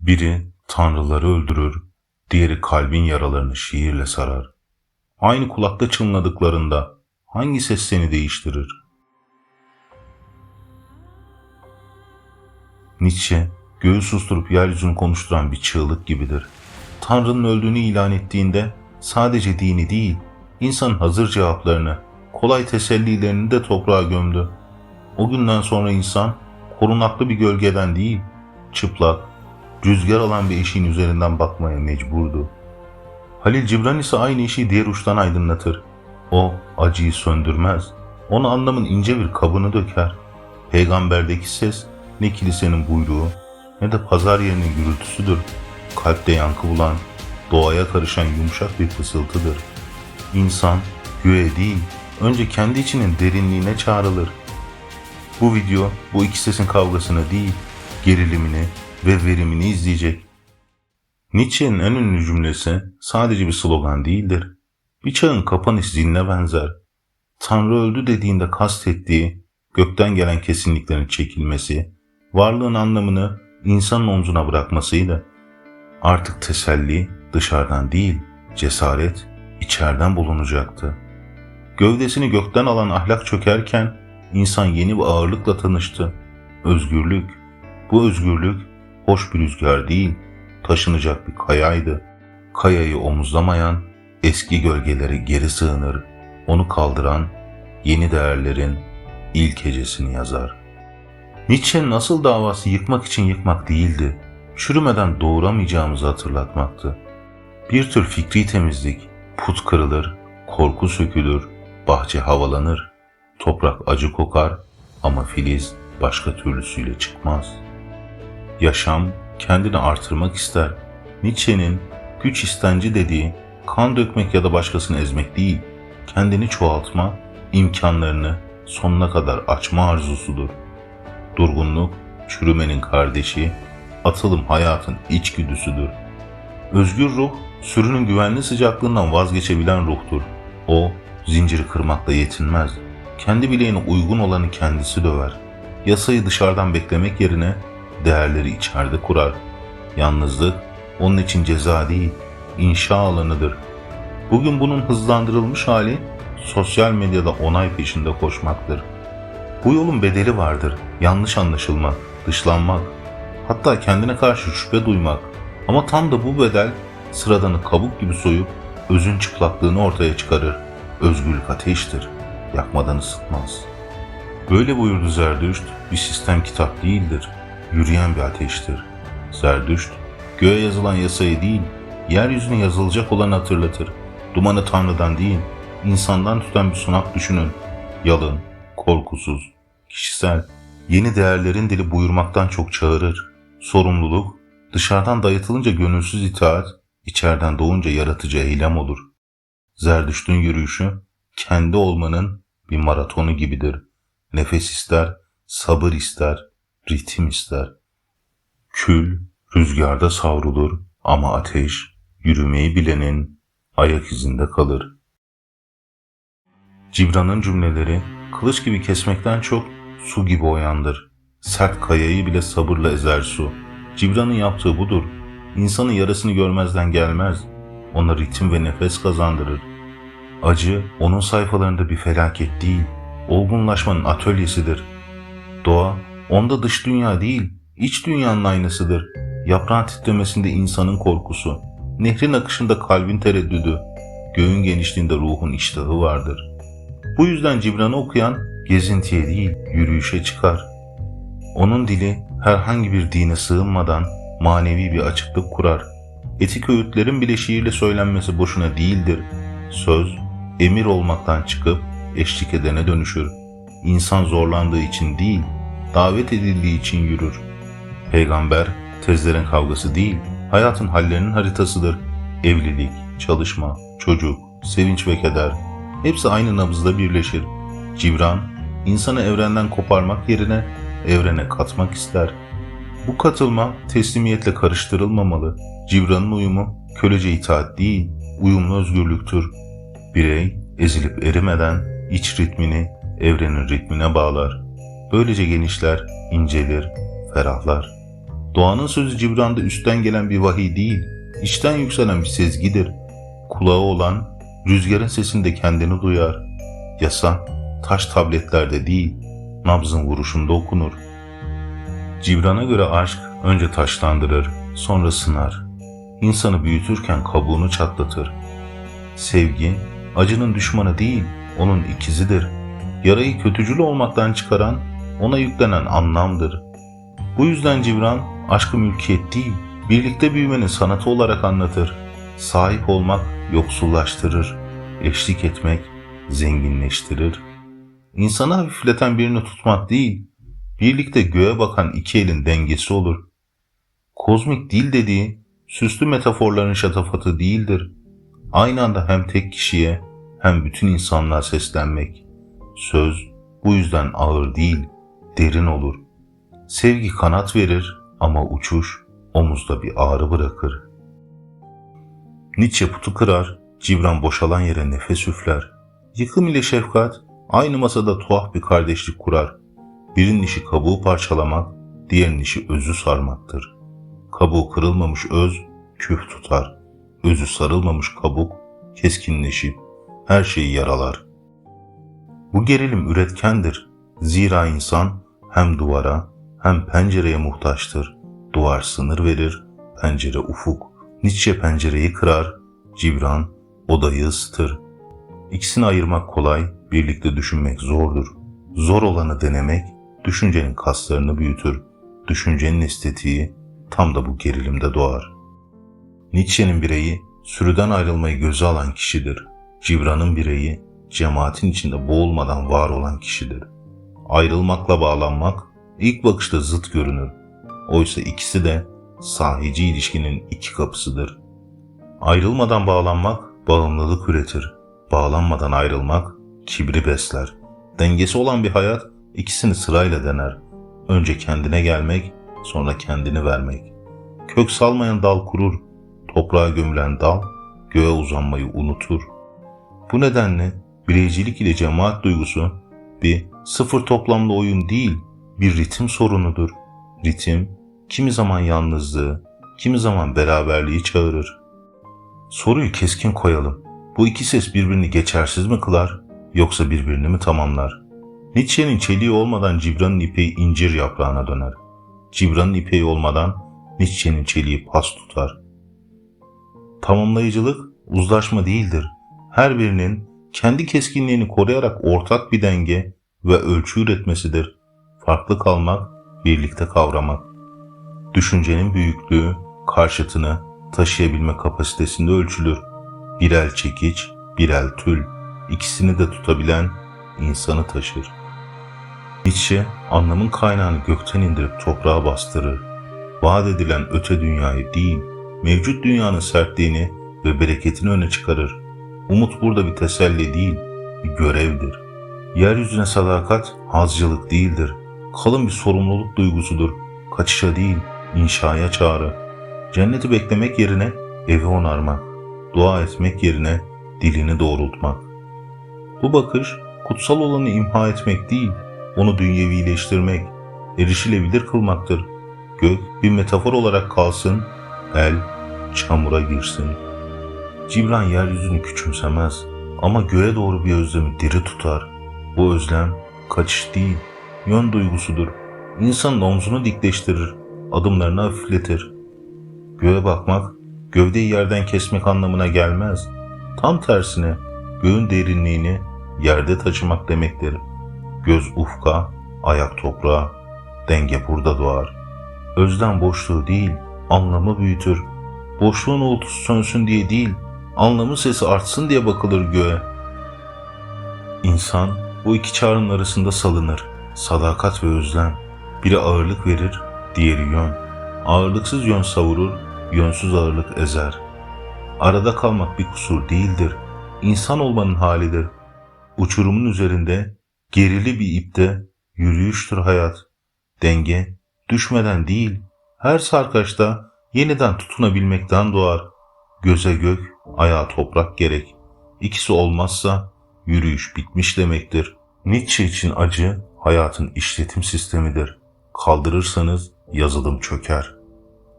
Biri tanrıları öldürür, diğeri kalbin yaralarını şiirle sarar. Aynı kulakta çınladıklarında hangi ses seni değiştirir? Nietzsche, göğü susturup yeryüzünü konuşturan bir çığlık gibidir. Tanrı'nın öldüğünü ilan ettiğinde sadece dini değil, insanın hazır cevaplarını, kolay tesellilerini de toprağa gömdü. O günden sonra insan korunaklı bir gölgeden değil, çıplak, rüzgar alan bir eşiğin üzerinden bakmaya mecburdu. Halil Cibran ise aynı işi diğer uçtan aydınlatır. O acıyı söndürmez. Ona anlamın ince bir kabını döker. Peygamberdeki ses ne kilisenin buyruğu ne de pazar yerinin gürültüsüdür. Kalpte yankı bulan, doğaya karışan yumuşak bir fısıltıdır. İnsan göğe değil, önce kendi içinin derinliğine çağrılır. Bu video bu iki sesin kavgasını değil, gerilimini ve verimini izleyecek. Nietzsche'nin en ünlü cümlesi sadece bir slogan değildir. Bir çağın kapanış ziline benzer. Tanrı öldü dediğinde kastettiği gökten gelen kesinliklerin çekilmesi, varlığın anlamını insanın omzuna bırakmasıydı. Artık teselli dışarıdan değil, cesaret içeriden bulunacaktı. Gövdesini gökten alan ahlak çökerken insan yeni bir ağırlıkla tanıştı. Özgürlük. Bu özgürlük hoş bir rüzgar değil, taşınacak bir kayaydı. Kayayı omuzlamayan eski gölgelere geri sığınır, onu kaldıran yeni değerlerin ilk hecesini yazar. Nietzsche'nin asıl davası yıkmak için yıkmak değildi, çürümeden doğuramayacağımızı hatırlatmaktı. Bir tür fikri temizlik, put kırılır, korku sökülür, bahçe havalanır, toprak acı kokar ama filiz başka türlüsüyle çıkmaz. Yaşam kendini artırmak ister. Nietzsche'nin güç istenci dediği kan dökmek ya da başkasını ezmek değil, kendini çoğaltma, imkanlarını sonuna kadar açma arzusudur. Durgunluk, çürümenin kardeşi, atılım hayatın içgüdüsüdür. Özgür ruh, sürünün güvenli sıcaklığından vazgeçebilen ruhtur. O, zinciri kırmakla yetinmez. Kendi bileğine uygun olanı kendisi döver. Yasayı dışarıdan beklemek yerine değerleri içeride kurar. Yalnızlık onun için ceza değil, inşa alanıdır. Bugün bunun hızlandırılmış hali sosyal medyada onay peşinde koşmaktır. Bu yolun bedeli vardır. Yanlış anlaşılmak, dışlanmak, hatta kendine karşı şüphe duymak. Ama tam da bu bedel sıradanı kabuk gibi soyup özün çıplaklığını ortaya çıkarır. Özgürlük ateştir, yakmadan ısıtmaz. Böyle buyurdu Zerdüşt, bir sistem kitap değildir, yürüyen bir ateştir. Zerdüşt, göğe yazılan yasayı değil, yeryüzüne yazılacak olanı hatırlatır. Dumanı Tanrı'dan değil, insandan tutan bir sunak düşünün. Yalın, korkusuz, kişisel, yeni değerlerin dili buyurmaktan çok çağırır. Sorumluluk, dışarıdan dayatılınca gönülsüz itaat, içeriden doğunca yaratıcı eylem olur. Zerdüşt'ün yürüyüşü, kendi olmanın bir maratonu gibidir. Nefes ister, sabır ister, ritim ister. Kül rüzgarda savrulur ama ateş yürümeyi bilenin ayak izinde kalır. Cibran'ın cümleleri kılıç gibi kesmekten çok su gibi oyandır. Sert kayayı bile sabırla ezer su. Cibran'ın yaptığı budur. İnsanın yarasını görmezden gelmez. Ona ritim ve nefes kazandırır. Acı onun sayfalarında bir felaket değil, olgunlaşmanın atölyesidir. Doğa onda dış dünya değil, iç dünyanın aynasıdır. Yaprağın titremesinde insanın korkusu, nehrin akışında kalbin tereddüdü, göğün genişliğinde ruhun iştahı vardır. Bu yüzden Cibran'ı okuyan gezintiye değil, yürüyüşe çıkar. Onun dili herhangi bir dine sığınmadan manevi bir açıklık kurar. Etik öğütlerin bile şiirle söylenmesi boşuna değildir. Söz, emir olmaktan çıkıp eşlik edene dönüşür. İnsan zorlandığı için değil, davet edildiği için yürür. Peygamber, tezlerin kavgası değil, hayatın hallerinin haritasıdır. Evlilik, çalışma, çocuk, sevinç ve keder, hepsi aynı nabızda birleşir. Cibran, insanı evrenden koparmak yerine evrene katmak ister. Bu katılma teslimiyetle karıştırılmamalı. Cibran'ın uyumu kölece itaat değil, uyumlu özgürlüktür. Birey ezilip erimeden iç ritmini evrenin ritmine bağlar. Böylece genişler, incelir, ferahlar. Doğanın sözü Cibran'da üstten gelen bir vahiy değil, içten yükselen bir sezgidir. Kulağı olan rüzgarın sesinde kendini duyar. Yasa taş tabletlerde değil, nabzın vuruşunda okunur. Cibran'a göre aşk önce taşlandırır, sonra sınar. İnsanı büyütürken kabuğunu çatlatır. Sevgi, acının düşmanı değil, onun ikizidir. Yarayı kötücül olmaktan çıkaran, ona yüklenen anlamdır. Bu yüzden Cibran, aşkı mülkiyet değil, birlikte büyümenin sanatı olarak anlatır. Sahip olmak yoksullaştırır, eşlik etmek zenginleştirir. İnsanı hafifleten birini tutmak değil, birlikte göğe bakan iki elin dengesi olur. Kozmik dil dediği, süslü metaforların şatafatı değildir. Aynı anda hem tek kişiye hem bütün insanlığa seslenmek. Söz bu yüzden ağır değil, derin olur. Sevgi kanat verir ama uçuş omuzda bir ağrı bırakır. Nietzsche putu kırar, Cibran boşalan yere nefes üfler. Yıkım ile şefkat aynı masada tuhaf bir kardeşlik kurar. Birinin işi kabuğu parçalamak, diğerinin işi özü sarmaktır. Kabuğu kırılmamış öz küf tutar. Özü sarılmamış kabuk keskinleşip her şeyi yaralar. Bu gerilim üretkendir. Zira insan hem duvara hem pencereye muhtaçtır. Duvar sınır verir, pencere ufuk. Nietzsche pencereyi kırar, Cibran odayı ısıtır. İkisini ayırmak kolay, birlikte düşünmek zordur. Zor olanı denemek, düşüncenin kaslarını büyütür. Düşüncenin estetiği tam da bu gerilimde doğar. Nietzsche'nin bireyi sürüden ayrılmayı göze alan kişidir. Cibran'ın bireyi cemaatin içinde boğulmadan var olan kişidir. Ayrılmakla bağlanmak ilk bakışta zıt görünür. Oysa ikisi de sahici ilişkinin iki kapısıdır. Ayrılmadan bağlanmak bağımlılık üretir. Bağlanmadan ayrılmak kibri besler. Dengesi olan bir hayat ikisini sırayla dener. Önce kendine gelmek, sonra kendini vermek. Kök salmayan dal kurur, toprağa gömülen dal göğe uzanmayı unutur. Bu nedenle bireycilik ile cemaat duygusu bir sıfır toplamlı oyun değil, bir ritim sorunudur. Ritim, kimi zaman yalnızlığı, kimi zaman beraberliği çağırır. Soruyu keskin koyalım. Bu iki ses birbirini geçersiz mi kılar, yoksa birbirini mi tamamlar? Nietzsche'nin çeliği olmadan Cibran'ın ipeği incir yaprağına döner. Cibran'ın ipeği olmadan Nietzsche'nin çeliği pas tutar. Tamamlayıcılık uzlaşma değildir. Her birinin kendi keskinliğini koruyarak ortak bir denge ve ölçü üretmesidir. Farklı kalmak, birlikte kavramak. Düşüncenin büyüklüğü, karşıtını taşıyabilme kapasitesinde ölçülür. Bir el çekiç, bir el tül. İkisini de tutabilen insanı taşır. Nietzsche anlamın kaynağını gökten indirip toprağa bastırır. Vaat edilen öte dünyayı değil, mevcut dünyanın sertliğini ve bereketini öne çıkarır. Umut burada bir teselli değil, bir görevdir. Yeryüzüne sadakat hazcılık değildir. Kalın bir sorumluluk duygusudur. Kaçışa değil, inşaya çağrı. Cenneti beklemek yerine evi onarmak. Dua etmek yerine dilini doğrultmak. Bu bakış kutsal olanı imha etmek değil, onu dünyevileştirmek, erişilebilir kılmaktır. Gök bir metafor olarak kalsın, el çamura girsin. Cibran yeryüzünü küçümsemez ama göğe doğru bir özlemi diri tutar. Bu özlem kaçış değil, yön duygusudur. İnsanın omzunu dikleştirir, adımlarını hafifletir. Göğe bakmak, gövdeyi yerden kesmek anlamına gelmez. Tam tersine göğün derinliğini yerde taşımak demektir. Göz ufka, ayak toprağa, denge burada doğar. Özlem boşluğu değil, anlamı büyütür. Boşluğun uğultusu sönsün diye değil, anlamı sesi artsın diye bakılır göğe. İnsan bu iki çağrının arasında salınır. Sadakat ve özlem. Biri ağırlık verir, diğeri yön. Ağırlıksız yön savurur, yönsüz ağırlık ezer. Arada kalmak bir kusur değildir. İnsan olmanın halidir. Uçurumun üzerinde gerili bir ipte yürüyüştür hayat. Denge düşmeden değil, her sarkaçta yeniden tutunabilmekten doğar. Göze gök, ayağa toprak gerek. İkisi olmazsa yürüyüş bitmiş demektir. Nietzsche için acı hayatın işletim sistemidir. Kaldırırsanız yazılım çöker.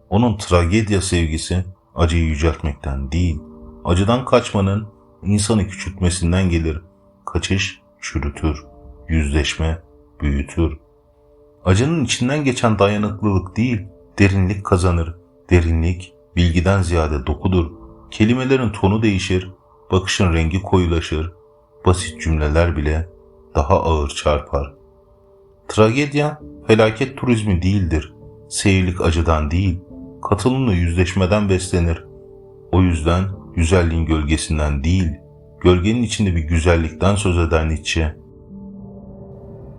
Onun tragedya sevgisi acıyı yüceltmekten değil, acıdan kaçmanın insanı küçültmesinden gelir. Kaçış çürütür, yüzleşme büyütür. Acının içinden geçen dayanıklılık değil, derinlik kazanır. Derinlik, bilgiden ziyade dokudur. Kelimelerin tonu değişir, bakışın rengi koyulaşır. Basit cümleler bile daha ağır çarpar. Tragedya, felaket turizmi değildir. Seyirlik acıdan değil, katılımla yüzleşmeden beslenir. O yüzden güzelliğin gölgesinden değil, gölgenin içinde bir güzellikten söz eder Nietzsche.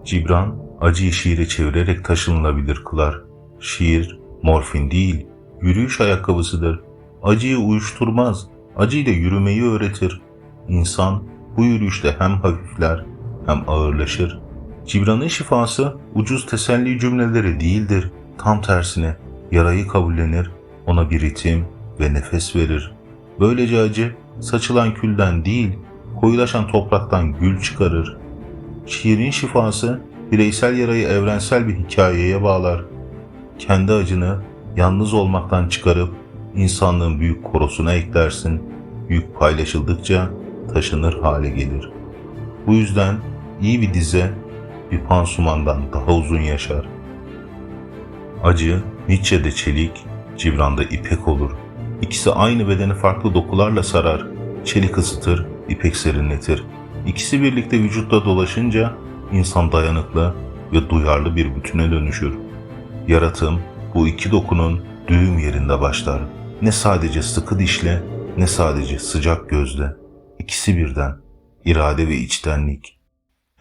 Cibran, acıyı şiire çevirerek taşınılabilir kılar. Şiir, morfin değil, yürüyüş ayakkabısıdır. Acıyı uyuşturmaz, acıyla yürümeyi öğretir. İnsan bu yürüyüşte hem hafifler hem ağırlaşır. Cibran'ın şifası ucuz teselli cümleleri değildir. Tam tersine yarayı kabullenir, ona bir ritim ve nefes verir. Böylece acı saçılan külden değil, koyulaşan topraktan gül çıkarır. Şiirin şifası bireysel yarayı evrensel bir hikayeye bağlar. Kendi acını yalnız olmaktan çıkarıp insanlığın büyük korosuna eklersin. Yük paylaşıldıkça taşınır hale gelir. Bu yüzden iyi bir dize bir pansumandan daha uzun yaşar. Acı Nietzsche'de çelik, Cibran'da ipek olur. İkisi aynı bedeni farklı dokularla sarar. Çelik ısıtır, ipek serinletir. İkisi birlikte vücutta dolaşınca insan dayanıklı ve duyarlı bir bütüne dönüşür. Yaratım bu iki dokunun düğüm yerinde başlar. Ne sadece sıkı dişle ne sadece sıcak gözle. İkisi birden. irade ve içtenlik.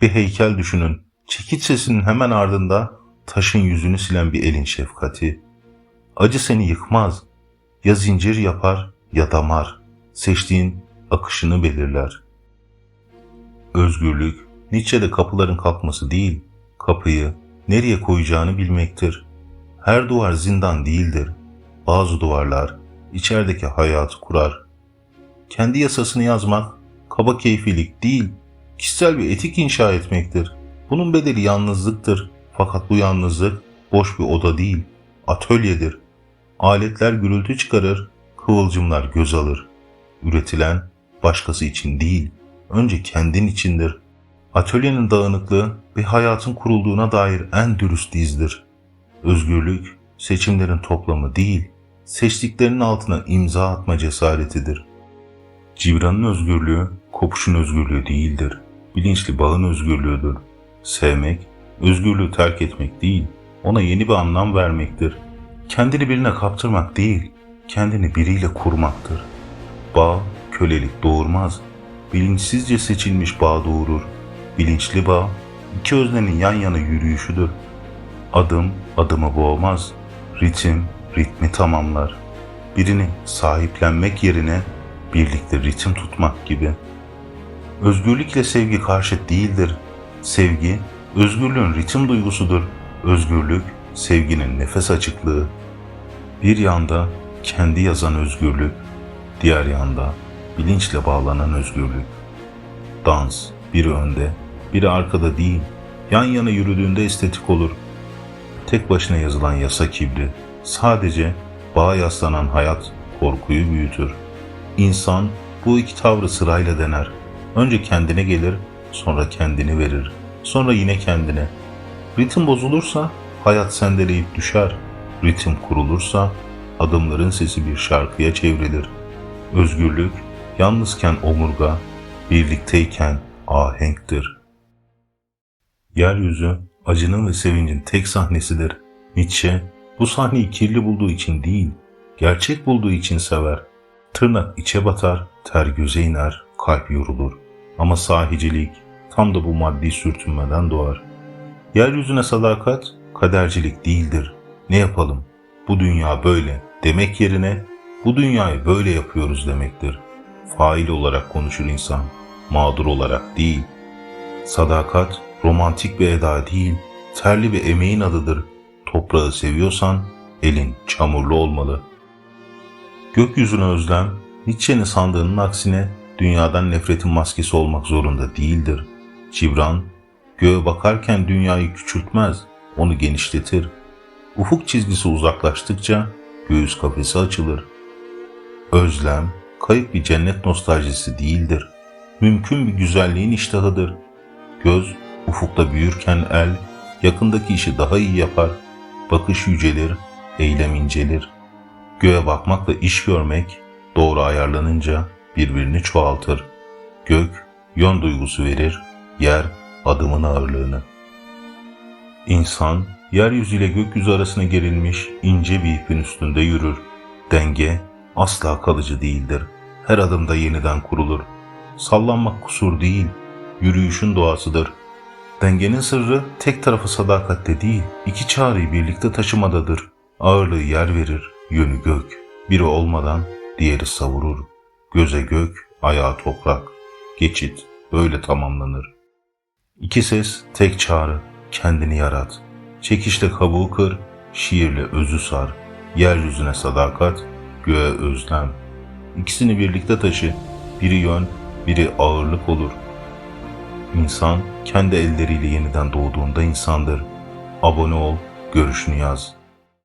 Bir heykel düşünün. Çekiç sesinin hemen ardında taşın yüzünü silen bir elin şefkati. Acı seni yıkmaz. Ya zincir yapar ya damar. Seçtiğin akışını belirler. Özgürlük, Nietzsche'de kapıların kalkması değil, kapıyı nereye koyacağını bilmektir. Her duvar zindan değildir. Bazı duvarlar içerideki hayatı kurar. Kendi yasasını yazmak, kaba keyfilik değil, kişisel bir etik inşa etmektir. Bunun bedeli yalnızlıktır. Fakat bu yalnızlık boş bir oda değil, atölyedir. Aletler gürültü çıkarır, kıvılcımlar göz alır. Üretilen başkası için değil, önce kendin içindir. Atölyenin dağınıklığı bir hayatın kurulduğuna dair en dürüst izdir. Özgürlük, seçimlerin toplamı değil, seçtiklerinin altına imza atma cesaretidir. Cibran'ın özgürlüğü, kopuşun özgürlüğü değildir. Bilinçli bağın özgürlüğüdür. Sevmek, özgürlüğü terk etmek değil, ona yeni bir anlam vermektir. Kendini birine kaptırmak değil, kendini biriyle kurmaktır. Bağ, kölelik doğurmaz. Bilinçsizce seçilmiş bağ doğurur. Bilinçli bağ, iki öznenin yan yana yürüyüşüdür. Adım, adımı boğmaz. Ritim, ritmi tamamlar. Birini sahiplenmek yerine birlikte ritim tutmak gibi. Özgürlükle sevgi karşıt değildir. Sevgi, özgürlüğün ritim duygusudur. Özgürlük, sevginin nefes açıklığı. Bir yanda kendi yazan özgürlük, diğer yanda bilinçle bağlanan özgürlük. Dans, biri önde, biri arkada değil, yan yana yürüdüğünde estetik olur. Tek başına yazılan yasa kibri, sadece bağa yaslanan hayat korkuyu büyütür. İnsan bu iki tavrı sırayla dener. Önce kendine gelir, sonra kendini verir, sonra yine kendine. Ritim bozulursa hayat sendeleyip düşer. Ritim kurulursa adımların sesi bir şarkıya çevrilir. Özgürlük yalnızken omurga, birlikteyken ahenktir. Yeryüzü acının ve sevincin tek sahnesidir. Nietzsche bu sahneyi kirli bulduğu için değil, gerçek bulduğu için sever. Tırnak içe batar, ter göze iner, kalp yorulur. Ama sahicilik tam da bu maddi sürtünmeden doğar. Yeryüzüne sadakat kadercilik değildir. Ne yapalım? Bu dünya böyle demek yerine bu dünyayı böyle yapıyoruz demektir. Fail olarak konuşur insan, mağdur olarak değil. Sadakat romantik bir eda değil, terli bir emeğin adıdır. Toprağı seviyorsan elin çamurlu olmalı. Gökyüzüne özlem, Nietzsche'nin sandığının aksine dünyadan nefretin maskesi olmak zorunda değildir. Cibran, göğe bakarken dünyayı küçültmez, onu genişletir. Ufuk çizgisi uzaklaştıkça göğüs kafesi açılır. Özlem, kayıp bir cennet nostaljisi değildir. Mümkün bir güzelliğin iştahıdır. Göz, ufukta büyürken el, yakındaki işi daha iyi yapar. Bakış yücelir, eylem incelir. Göğe bakmakla iş görmek, doğru ayarlanınca birbirini çoğaltır. Gök, yön duygusu verir, yer, adımın ağırlığını. İnsan, yeryüzüyle gökyüzü arasına gerilmiş ince bir ipin üstünde yürür. Denge asla kalıcı değildir. Her adımda yeniden kurulur. Sallanmak kusur değil, yürüyüşün doğasıdır. Dengenin sırrı tek tarafı sadakatte değil, iki çağrıyı birlikte taşımadadır. Ağırlığı yer verir, yönü gök. Biri olmadan diğeri savurur. Göze gök, ayağa toprak. Geçit böyle tamamlanır. İki ses, tek çağrı, kendini yarat. Çekişle kabuğu kır, şiirle özü sar. Yeryüzüne sadakat, göğe özlem. İkisini birlikte taşı, biri yön, biri ağırlık olur. İnsan kendi elleriyle yeniden doğduğunda insandır. Abone ol, görüşünü yaz.